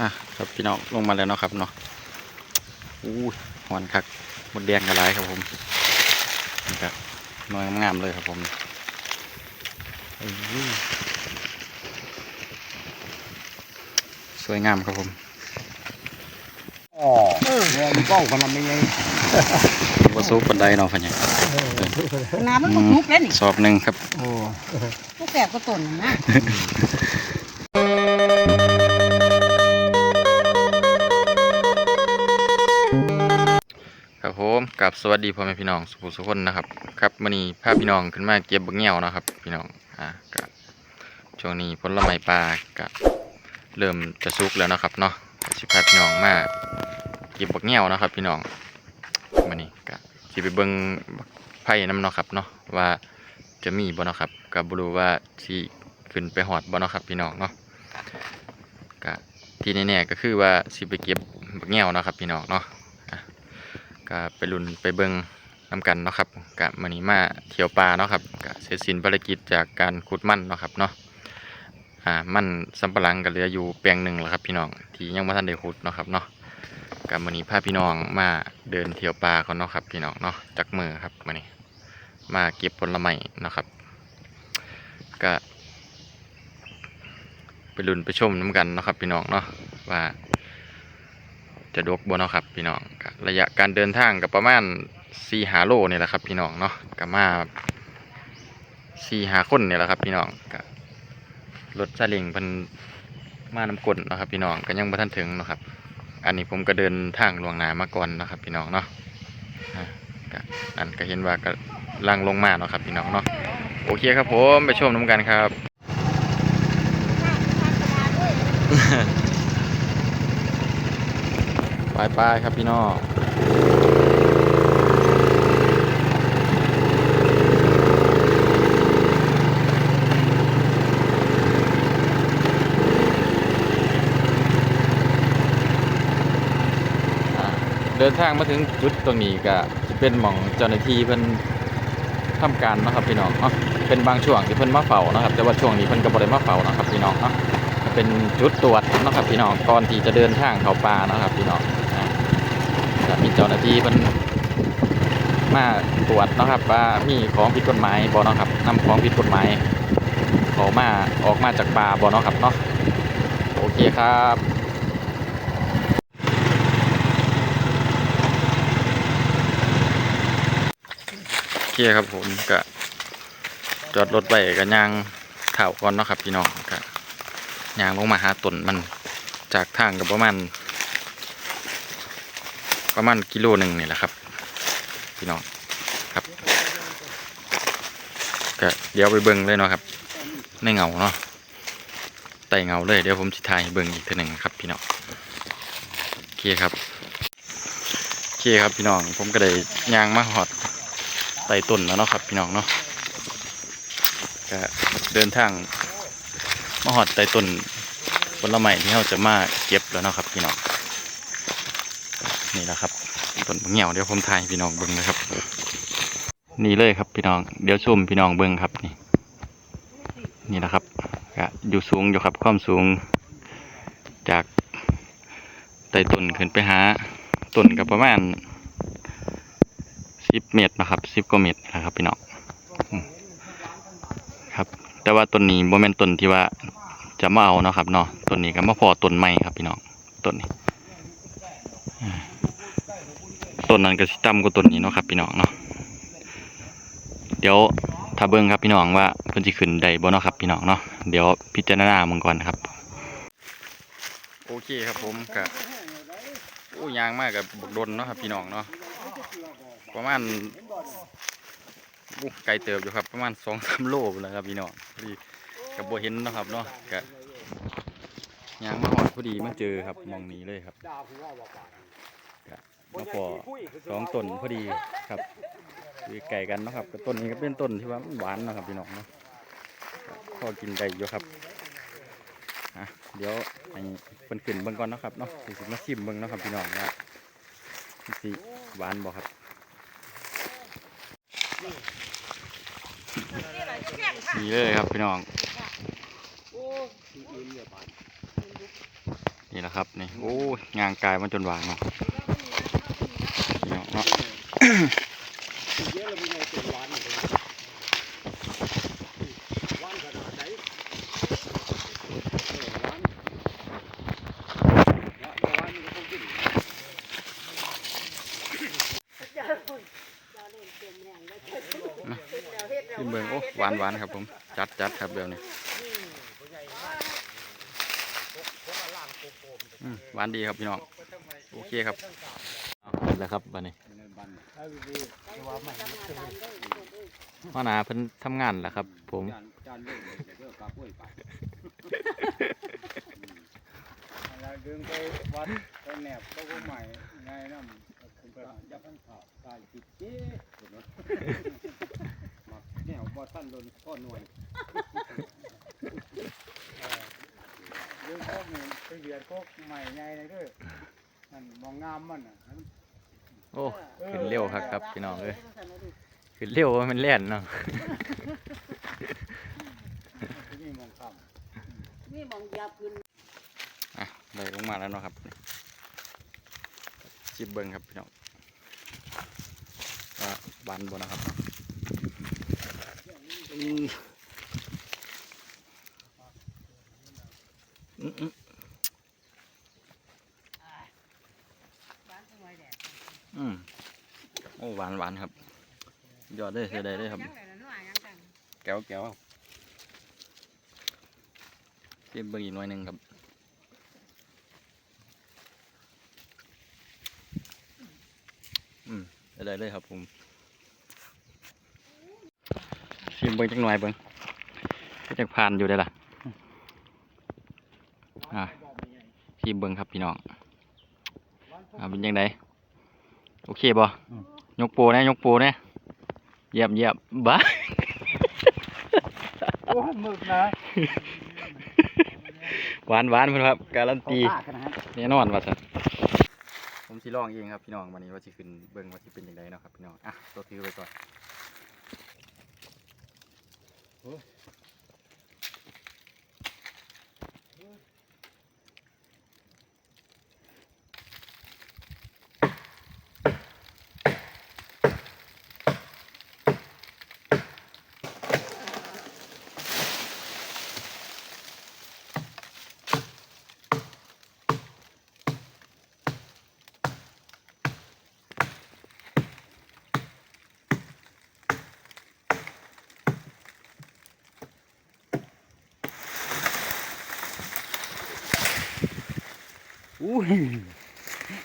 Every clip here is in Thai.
อะครับพี่น้องลงมาแล้วเนาะครับเนาะอู้หอนคักหมดแดงกระไรครับผมนี่ครับน้อยงามเลยครับผมสวยงามครับผมอ๋อเงินกล้องคนนั้นไม่ยังว่าซุปปันไดเนาะพันยังน้ำมันก็ทุบแล้วนี่สอบหนึ่งครับโอ้ทุกแสบก็ต้นนะับสวัสดีพ่อแม่พี่น้องสุขุสุคนนะครับครับมื่อนี้พาพพี่น้องขึ้นมาเก็บบักเงี้ยวนะครับ พี่น้องอ่ากับช่วงนี้ผลไม้ปลากับเริ่มจะสุกแล้วนะครับเนาะสิพาพี่น้องมาเก็บบักเงี้ยวนะครับ พี่น้องมื่อนี้กับสิไปเบิ่งไผ่น้ำเนาะครับเนาะว่าจะมีบ่เนาะครับกับบรู้ว่าสิขึ้นไปหอดบ่เนาะครับ พี่น้องเนาะกะที่แน่ๆก็คือว่าสิไปเก็บบักเงี้ยวนะครับ พี่น้องเนาะ ก็ไปลุนไปเบิงนำกันเนาะครับกะมันนี้มาเที่ยวปลาเนาะครับกะเสร็จสิ้นภารกิจจากการขุดมั่นเนาะครับเนาะอ่ามันสำปะหลังก็เหลืออยู่แปลงหนึ่งแล้วครับพี่น้องที่ยังไม่ทันได้ขุดเนาะครับเนาะกะมันนี้พาพี่น้องมาเดินเที่ยวปลาก่อนเนาะครับพี่น้องเนาะจากมือครับมันนี้มาเก็บผลไม้เนาะครับก็ไปลุนไปชมน้ำกันเนาะครับพี่น้องเนาะว่า จะดกบนเนาะครับพี่น้องระยะการเดินทางกับประมาณสี่หาโลนี่แหละครับ พี่น้องเนาะกับมาสี่หาคนนี่แหละครับ พี่น้องก็รถซาเล้งเพิ่นมาน้ำกลเนาะครับ พี่น้องก็ยังบ่ทันถึงเนาะครับ อันนี้ผมก็เดินทางลวงหนามาก่อนนะครับ พี่น้องเนาะอะก็อันก็เห็นว่าก็ลังลงมาเนาะครับ พี่น้องเนาะโอเคครับผมไปชมน้ำกันครับ ไปไปครับพี่น้องเดินทางมาถึงจุดตรงนี้ก็จะเป็นหม่องเจ้าหน้าที่เพิ่นทำการนะครับพี่น้องเนาะเป็นบางช่วงที่เพิ่นมาเฝ้านะครับ แต่ว่าช่วงนี้เพิ่นก็บ่ได้มาเฝ้าเนาะครับพี่น้องเนาะเป็นจุดตรวจนะครับพี่น้องก่อนที่จะเดินทางเข้าป่านะครับพี่น้อง ก็มีเจ้าหน้าที่เพิ่นมาตรวจนะครับว่ามีของผิดกฎหมายบ่เนาะครับนำของผิดกฎหมายเขามาออกมาจากป่าบ่เนาะครับเนาะโอเคครับโอเคครับผมก็จอดรถไว้กันยางเถ่าก่อนเนาะครับพี่น้องก็ยางลงมาหาต้นมันจากทางกับประมาณ ประมาณกิโลหนึ่งนี่แหละครับ พี่น้องครับก็เดี๋ยวไปเบิ่งเลยเนาะครับ ในเงาเนาะไต่เงาเลยเดี๋ยวผมสิถ่ายเบิ่งอีกทีหนึ่งครับ พี่น้องโอเคครับโอเคครับพี่น้อง ผมก็ได้ยางมาหอดไต่ต้นแล้วเนาะครับ พี่น้องเนาะก็เดินทางมาหอดใต้ต้นผลไม้ที่เราจะมาเก็บแล้วเนาะครับ พี่น้อง นี่แหละครับต้นเหี่ยวเดี๋ยวผมถ่ายพี่น้องเบิ้งนะครับ นี่เลยครับพี่น้องเดี๋ยวชมพี่น้องเบิ้งครับนี่ นี่แหละครับก็อยู่สูงอยู่ครับความสูง จากใต้ต้นขึ้นไปหาต้นกับประมาณสิบเมตรนะครับสิบกว่าเมตรนะครับพี่น้องครับ แต่ว่าต้นนี้โมเมนต้นที่ว่าจะมาเอาเนาะครับเนาะต้นนี้ก็มาพอต้นใหม่ครับพี่น้องต้นนี้ ต้นนั้นก็สิต่ำกว่าต้นนี้เนาะครับพี่น้องเนาะเดี๋ยวถ้าเบิ่งครับพี่น้องว่าเพิ่นสิขึ้นได้บ่เนาะครับพี่น้องเนาะเดี๋ยวพิจารณามึงก่อนครับ โอเคครับผมก็โอ้ยางมากกับบุกดนเนาะครับพี่น้องเนาะประมาณอู้ไกลเติบอยู่ครับประมาณสองสามโลแล้วครับพี่น้องพอดีกับโบเห็นเนาะครับเนาะกะยางมาหอดพอดีมาเจอครับมองนี้เลยครับ มาพอสองต้นพอดีครับอยู่ไก่กันเนาะครับกับต้นนี้ก็เป็นต้นที่ว่ามันหวานเนาะครับพี่น้องเนาะก็พอกินได้อยู่ครับอะเดี๋ยวให้เพิ่นขึ้นเบิ่งก่อนเนาะครับเนาะสิมาชิมเบิ่งเนาะครับพี่น้องว่ามันสิหวานบ่ครับนี่เลยครับพี่น้องนี่แหละครับนี่โอ้ยงางกายมันจนหวานเนาะพี่น้อง เนาะเยอะเลยมีไงเป็นวันวันขนาดไหนวันวันมันก็ต้องกินกินเบิงโอ้หวานหวานครับผม จัดจัดครับเดี๋ยวนี้หวานดีครับพี่น้อง โอเคครับเสร็จแล้วครับบัดนี้ พ่อหนาเพิ่นทำงานแหละครับ ผมจานจานเล่นเดี๋ยวกลับห้วยไปอะไรดึงไปวัดไปแนบก็ใหม่ไงน้ำคุณไปยับทั้งข่าวตายติดเจ๊มาแนวบ่ท่านโดนพ่อหน่วยเรื่องพวกนี้ไปเรียนพวกใหม่ไงเลยเด้อมันมองงามมันอะ โอ้ขึ้นเร็วครับครับพี่น้องเอ้ยขึ้นเร็วว่ามันแล่นเนาะที่นี่มองข้ามนี่มองยาพื้นอะได้ลงมาแล้วเนาะครับจิบเบิ่งครับพี่น้องว่าหวานบ่นะครับอืมอืมอืม บ้านสมัยแดด อืมโอ้หวานหวานครับ ยอดเลยเสียดายเลยครับยังไงล่ะน้อยยังกันแก้วแก้วเตรียมเบิ่งอีกหน่อยหนึงครับอืมเสียดายเลยครับผมชิมเบิ่งจักหน่อยเบิ่งก็จะผ่านอยู่ได้อล่ะอะชิมเบิ่งครับพี่น้องอ่าเป็นยังไงโอเคบ่ ยกโปรนะยกโปรนะเยี่ยมเยี่ยมบ้าโอ้หมึกนะหวานหวานเพื่อนครับ การันตีเขาฆ่ากันนะฮะแน่นอนว่าสันผมสิลองเองครับพี่น้องวันนี้ว่าสิขึ้นเบิ่งว่าสิเป็นยังไงเนาะครับพี่น้องอะตัวถือไปก่อน อุ้ย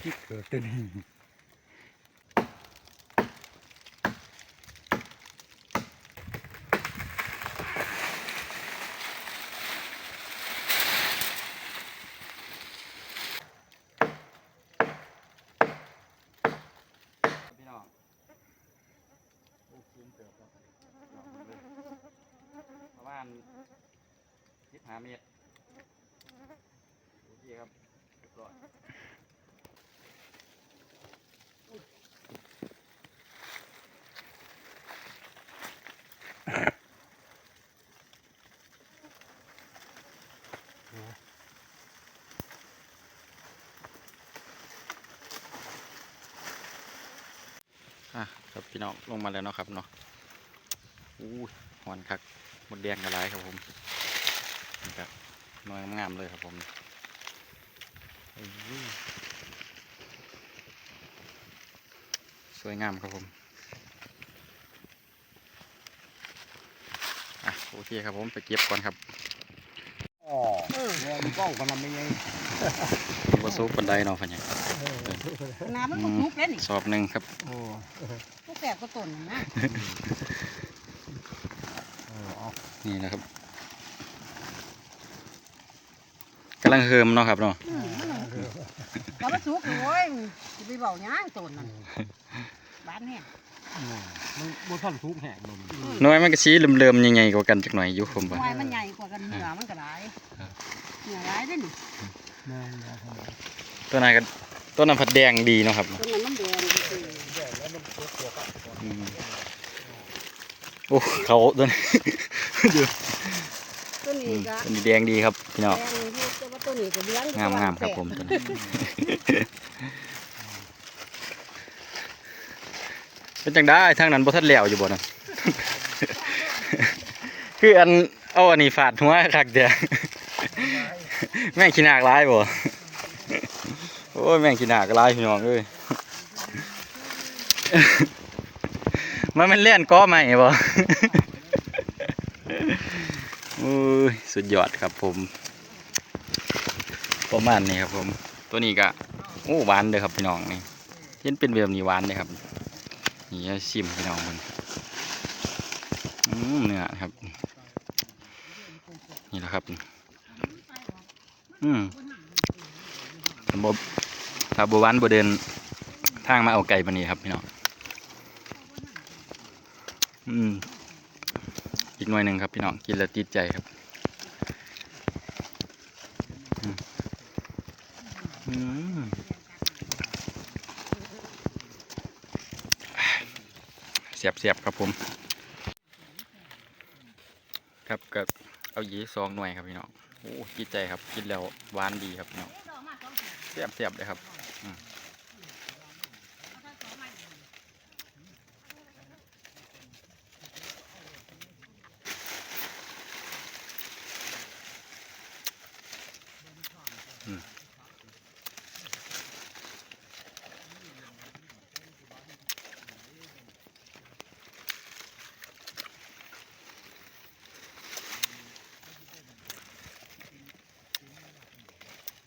ที่เกิดตัวนี้ประมาณยี่สิบห้าเมตรโอเคครับ บร้อยอะครับพี่น้องลงมาแล้วเนาะครับเนาะอู้หอนคักหมดแดงกระไรครับผมนี่ครับน้อยงามเลยครับผม สวยงามครับผม อะโอเคครับผมไปเก็บก่อนครับอ๋อเนี่ยมันก็กำลังไม่ยังว่าซุปบันไดเนาะพันยังน้ำมันก็ทุบแล้วนี่สอบหนึ่งครับโอ้ทุกแสบก็ต้นนะเออเอานี่นะครับกำลังเฮิมเนาะครับเนาะอืม แล้วมันสุกเลยโว้ยสิไปเบาย่างต้นนั่นบ้านเนี่ยมันบ่ทันทุกแห่งลมหน้อยมันก็ชี้เริ่มๆยังไงกว่ากันจักหน่อยอยู่ผมทว่าวายมันใหญ่กว่ากันเหนือมันก็ได้เหนือร้ายได้อนี่แม่นนะตัวนั้นก็ตัวนั้นผัดแดงดีเนาะครับต้นนั้นมันแดงคืออืมโอ้เขาตัวนี้ต้นนี้ก็ตัวนี้แดงดีครับพี่น้องแดงที่จะว่า ต้นตัวนี้ก็เลี้ยงงามงามครับผมตัวนี้เป็นจังได้ทางนั้นบ่ทันแล้วอยู่บ่นะคืออันเอาอันนี้ฟาดหัวคักเดียวแม่งขี้หนากร้ายบ่โอ้ยแม่งขี้หนากร้ายพี่น้องเอ้ยมันมันเล่นก้อใหม่บ่โอ้ยสุดยอดครับผม ประมาณนี้ครับผม ตัวนี้ก็โอ้หวานเลยครับพี่น้องนี่เห็นเป็นแบบนี้หวานเลยครับนี่ชิมพี่น้องมันอืมเนื้อครับ นี่แหละครับ อืมบถ้าบวานบเดินทางมาเอาไก่ปานนี้ครับพี่น้องอืมอีกหน่อยหนึ่งครับพี่น้องกินแล้วติดใจครับ อืม เสียบครับผม ครับก็เอายีสองหน่วยครับพี่น้องโอ้กินใจครับกินแล้วหวานดีครับพี่น้องเสียบเสียบเลยครับ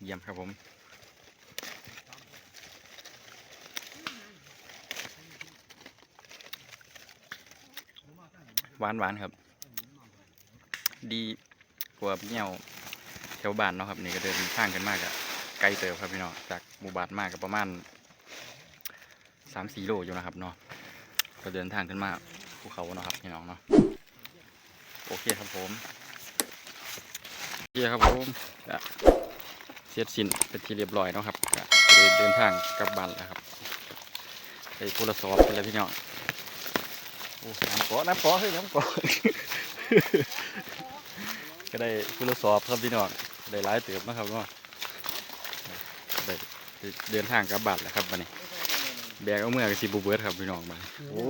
เยี่ยมครับผมหวานหวานครับ ดีกว่าเงี้ยวแถวบ้านเนาะครับ นี่ก็เดินทางกันมากอะไกลเติบครับพี่น้องจากหมู่บ้านมากก็ประมาณสามสี่โลอยู่นะครับเนาะก็เดินทางขึ้นมาภูเขาเนาะครับพี่น้องเนาะโอเคครับผมโอเคครับผม เสร็จสิ้นเป็นที่เรียบร้อยเนาะครับก็เดินทางกลับบ้านแล้วครับไปพูละสอบไปแล้วพี่น้องโอ้น้ำเกาะน้ำเกาะเฮ้ยน้ำเกาะก็ได้ผู้ละสอบครับพี่น้องได้หลายเติบนะครับเนาะได้เดินทางกลับบ้านแล้วครับวันนี้ แบกเอาเมื่อกับสิบูเบิร์ดครับพี่น้องมาโอ้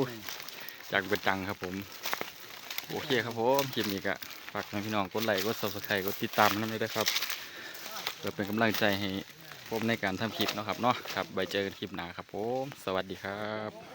จากเป็นจังครับผมโอเคครับผมคลิปนี้ก็ฝากให้พี่น้องกดไลค์กดซับสไครต์กดติดตามนั่นเลยนะครับ พื่อเป็นกำลังใจให้ผมในการทำคลิปนะครับเนาะครับไปเจอกันคลิปหน้าครับผม สวัสดีครับ